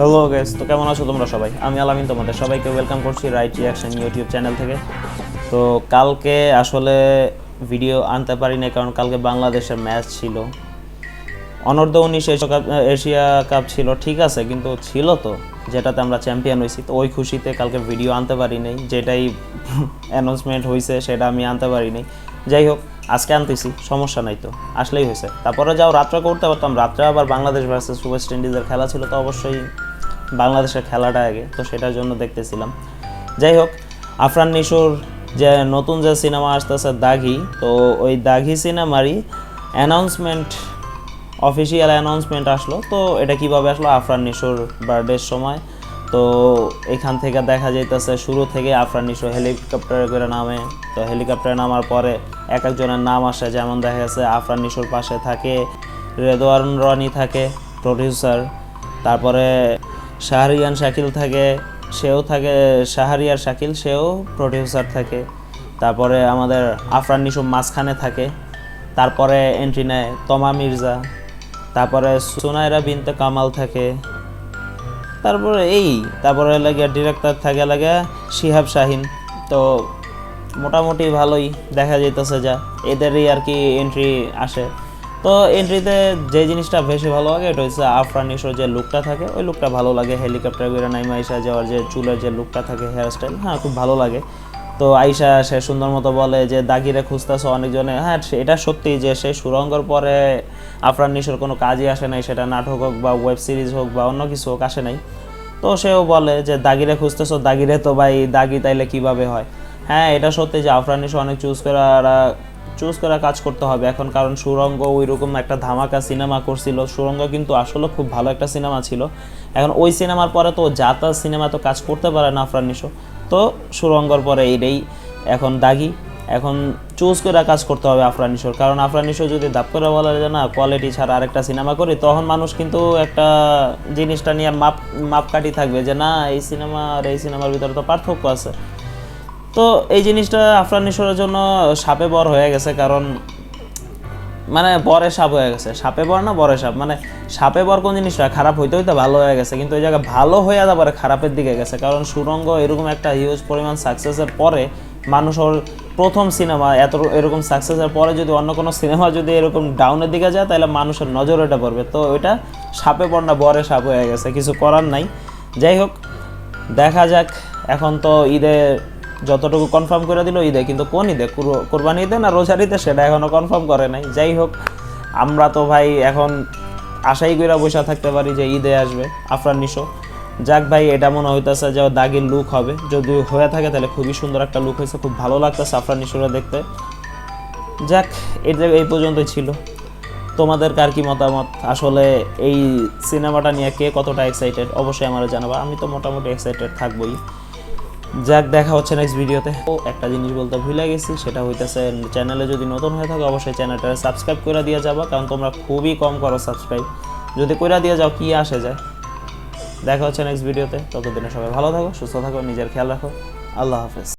Hello guess তো কেমন আছো তোমরা সবাই? আমি আলামিন তোমাদের সবাইকে ওয়েলকাম করছি রাইট রিয়াকশন ইউটিউব চ্যানেল থেকে। তো কালকে আসলে ভিডিও আনতে পারি না কারণ কালকে বাংলাদেশের ম্যাচ ছিল। অনর্ধ উনিশ এশিয়া কাপ এশিয়া কাপ ছিল, ঠিক আছে, কিন্তু ছিল তো, যেটাতে আমরা চ্যাম্পিয়ন হয়েছি। তো ওই খুশিতে কালকে ভিডিও আনতে পারি নাই, যেটাই অ্যানাউন্সমেন্ট হয়েছে সেটা আমি আনতে পারি নাই। যাই হোক, আজকে আনতেছি, সমস্যা নাই তো, আসলেই হয়েছে। তারপরে যাও, রাত্রে করতে পারতাম। রাত্রে আবার বাংলাদেশ ভার্সেস ওয়েস্ট ইন্ডিজের খেলা ছিল, তো অবশ্যই বাংলাদেশের খেলাটা আগে, তো সেটার জন্য দেখতেছিলাম। যাই হোক, আফরান নিশোর যে নতুন যে সিনেমা আসতেছে দাঘি তো ওই দাঘি সিনেমারই অ্যানাউন্সমেন্ট অফিসিয়াল অ্যানাউন্সমেন্ট আসলো। তো এটা কীভাবে আসলো? আফরান নিশোর বার্থডের সময়। তো এখান থেকে দেখা যাইতেছে শুরু থেকে আফরান নিশো হেলিকপ্টারে করে নামে। তো হেলিকপ্টারে নামার পরে এক একজনের নাম আসে, যেমন দেখা গেছে আফরান নিশোর পাশে থাকে রেদওয়ান রনি থাকে প্রডিউসার তারপরে শাহরিয়ান শাকিল থাকে, সেও থাকে, শাহরিয়ার শাকিল, সেও প্রডিউসার থাকে। তারপরে আমাদের আফরান নিশো মাঝখানে থাকে। তারপরে এন্ট্রি নেয় তমা মির্জা। তারপরে সুনাইরা বিনতে কামাল থাকে। তারপরে এই, তারপরে লাগে ডিরেক্টর থাকে লাগে শিহাব শাহিন। তো মোটামুটি ভালোই দেখা যাইতেছে যা, এদেরই আর কি এন্ট্রি আসে। তো এন্ট্রিতে যে জিনিসটা বেশি ভালো লাগে, এটা হচ্ছে আফরান নিশোর যে লুকটা থাকে, ওই লুকটা ভালো লাগে। হেলিকপ্টার করে নাইমা আইসা যাওয়ার যে চুলের যে লুকটা থাকে হেয়ার স্টাইল হ্যাঁ খুব ভালো লাগে। তো আইসা সে সুন্দর মতো বলে যে, দাগিরে খুঁজতেছে অনেকজনে? হ্যাঁ এটা সত্যি যে সে সুরঙ্গর পরে আফরান নিশোর কোনো কাজই আসে নাই, সেটা নাটক হোক বা ওয়েব সিরিজ হোক বা অন্য কিছু হোক, আসে নাই। তো সেও বলে যে, দাগিরে খুঁজতেছো, দাগিরে তো ভাই, দাগি তাইলে কীভাবে হয়? হ্যাঁ এটা সত্যি যে আফরান নিশো অনেক চুজ করে চুজ করে কাজ করতে হবে। এখন কারণ সুরঙ্গ ওই রকম একটা ধামাকা সিনেমা করছিল। সুরঙ্গ কিন্তু আসলে খুব ভালো একটা সিনেমা ছিল। এখন ওই সিনেমার পরে তো যাতা সিনেমা তো কাজ করতে পারে না আফরান তো সুরঙ্গর পরে এইটাই এখন দাগি। এখন চুজ করে কাজ করতে হবে আফরান কারণ আফরান যদি দাপ করে বলে যে, না কোয়ালিটি ছাড়া আরেকটা সিনেমা করি, তখন মানুষ কিন্তু একটা জিনিসটা নিয়ে মাপ, মাপকাঠি থাকবে যে, না, এই সিনেমা আর এই সিনেমার ভিতরে তো পার্থক্য আছে। তো এই জিনিসটা আফরান জন্য সাপে বর হয়ে গেছে, কারণ মানে বরে সাপ হয়ে গেছে। সাপে বর না, বরে সাপ। মানে সাপে বর কোন জিনিসটা? খারাপ হইতে হইতে ভালো হয়ে গেছে, কিন্তু এই জায়গায় ভালো হয়ে তারপরে খারাপের দিকে গেছে, কারণ সুরঙ্গ এরকম একটা হিউজ পরিমাণ সাকসেসের পরে মানুষ ওর প্রথম সিনেমা এত এরকম সাকসেসের পরে যদি অন্য কোনো সিনেমা যদি এরকম ডাউনের দিকে যায়, তাহলে মানুষের নজর এটা পড়বে। তো ওইটা সাপে পড় না, বরে সাপ হয়ে গেছে, কিছু করার নাই। যাই হোক, দেখা যাক, এখন তো ঈদে যতটুকু কনফার্ম করে দিল ঈদে, কিন্তু কোন ঈদে? কোরবানি ঈদে না রোজার ঈদে? সেটা এখনও কনফার্ম করে নাই। যাই হোক, আমরা তো ভাই এখন আশাই করে বসে থাকতে পারি যে ঈদে আসবে, আফরান নিশো। যাক ভাই, এটা মনে হইতেছে যে দাগির লুক হবে। যদি হয়ে থাকে তাহলে খুবই সুন্দর একটা লুক হয়েছে, খুব ভালো লাগতেছে আফরান নিশোরা দেখতে। যাক এটা এই পর্যন্তই ছিল। তোমাদের কার কি মতামত? আসলে এই সিনেমাটা নিয়ে কে কতটা এক্সাইটেড অবশ্যই আমার জানাবা। আমি তো মোটামুটি এক্সাইটেড থাকবোই। যাক, দেখা হচ্ছে নেক্সট ভিডিওতে ও, একটা জিনিস বলতে ভুলে গেছি, সেটা হইতেছে চ্যানেলে যদি নতুন হয়ে থাকে, অবশ্যই চ্যানেলটা সাবস্ক্রাইব করে দিয়ে যাব, কারণ তোমরা খুবই কম করো সাবস্ক্রাইব যদি করে দিয়ে যাও, কি আসে যায়? দেখা হচ্ছে নেক্সট ভিডিওতে ততদিনে সবাই ভালো থাকো, সুস্থ থাকো, নিজের খেয়াল রাখো। আল্লাহ হাফেজ।